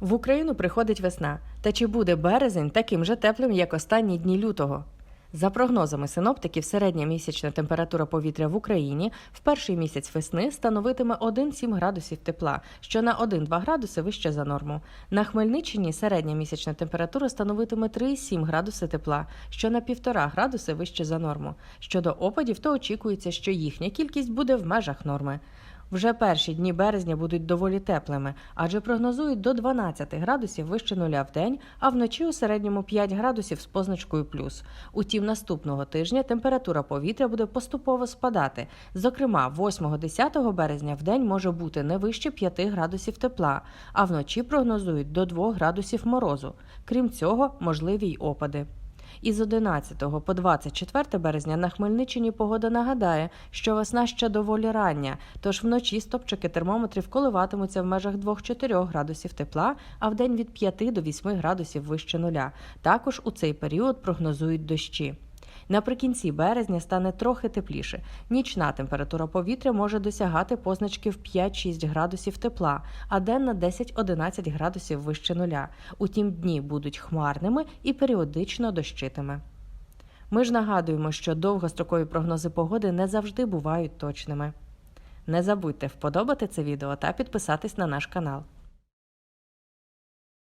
В Україну приходить весна. Та чи буде березень таким же теплим, як останні дні лютого? За прогнозами синоптиків, середня місячна температура повітря в Україні в перший місяць весни становитиме 1-7 градусів тепла, що на 1-2 градуси вище за норму. На Хмельниччині середня місячна температура становитиме 3,7 градуси тепла, що на 1,5 градуси вище за норму. Щодо опадів, то очікується, що їхня кількість буде в межах норми. Вже перші дні березня будуть доволі теплими, адже прогнозують до 12 градусів вище нуля в день, а вночі у середньому 5 градусів з позначкою плюс. Утім, наступного тижня температура повітря буде поступово спадати. Зокрема, 8-10 березня в день може бути не вище 5 градусів тепла, а вночі прогнозують до 2 градусів морозу. Крім цього, можливі й опади. Із 11 по 24 березня на Хмельниччині погода нагадає, що весна ще доволі рання, тож вночі стопчики термометрів коливатимуться в межах 2-4 градусів тепла, а в день від 5 до 8 градусів вище нуля. Також у цей період прогнозують дощі. Наприкінці березня стане трохи тепліше. Нічна температура повітря може досягати позначків 5-6 градусів тепла, а денна 10-11 градусів вище нуля. Утім, дні будуть хмарними і періодично дощитиме. Ми ж нагадуємо, що довгострокові прогнози погоди не завжди бувають точними. Не забудьте вподобати це відео та підписатись на наш канал.